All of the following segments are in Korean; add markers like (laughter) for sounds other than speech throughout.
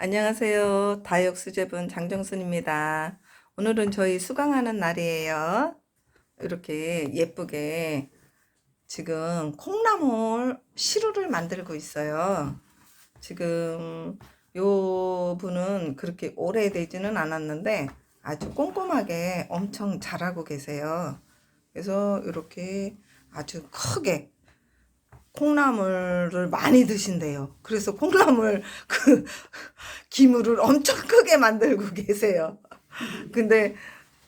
안녕하세요. 다육 수제분 장정순입니다. 오늘은 저희 수강하는 날이에요. 이렇게 예쁘게 지금 콩나물 시루를 만들고 있어요. 지금 요 분은 그렇게 오래되지는 않았는데 아주 꼼꼼하게 엄청 잘하고 계세요. 그래서 이렇게 아주 크게 콩나물을 많이 드신대요. 그래서 콩나물 (laughs) 그 기물을 엄청 크게 만들고 계세요. 근데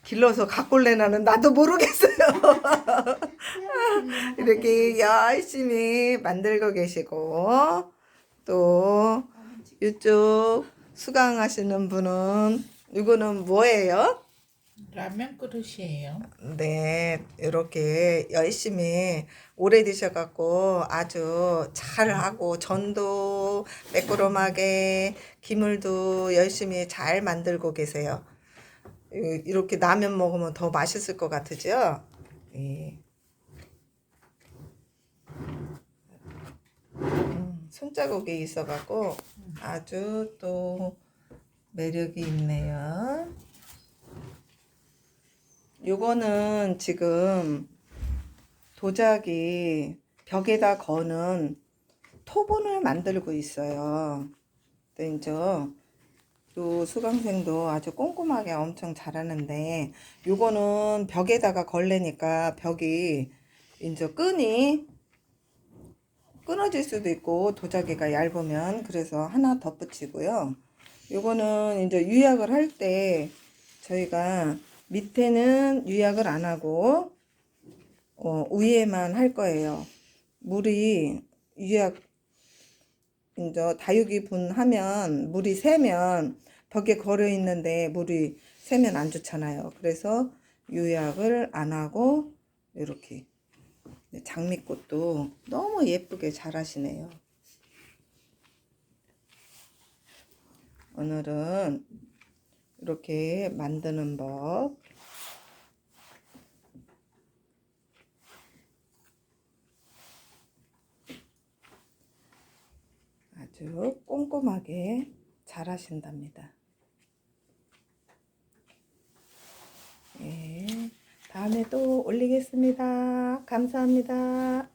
길러서 갖골래 나는 나도 모르겠어요. (laughs) 이렇게 열심히 만들고 계시고 또 이쪽 수강하시는 분은 이거는 뭐예요? 라면 그릇이에요. 네, 이렇게 열심히 오래 드셔갖고 아주 잘하고 전도 매끄러하게 기물도 열심히 잘 만들고 계세요. 이- 이렇게 라면 먹으면 더 맛있을 것 같으죠? 예. 음, 손자국이 있어갖고 아주 또 매력이 있네요. 요거는 지금 도자기 벽에다 거는 토본을 만들고 있어요. 근데 이제 요 수강생도 아주 꼼꼼하게 엄청 잘하는데 요거는 벽에다가 걸레니까 벽이 이제 끈이 끊어질 수도 있고 도자기가 얇으면 그래서 하나 덧붙이고요. 요거는 이제 유약을 할 때 저희가 밑에는 유약을 안 하고 어, 위에만 할 거예요. 물이 유약 이제 다육이 분하면 물이 새면 벽에 걸어 있는데 물이 새면 안 좋잖아요. 그래서 유약을 안 하고 이렇게 장미꽃도 너무 예쁘게 잘 하시네요. 오늘은 이렇게 만드는 법 아주 꼼꼼하게 잘 하신답니다. 예, 다음에 또 올리겠습니다. 감사합니다.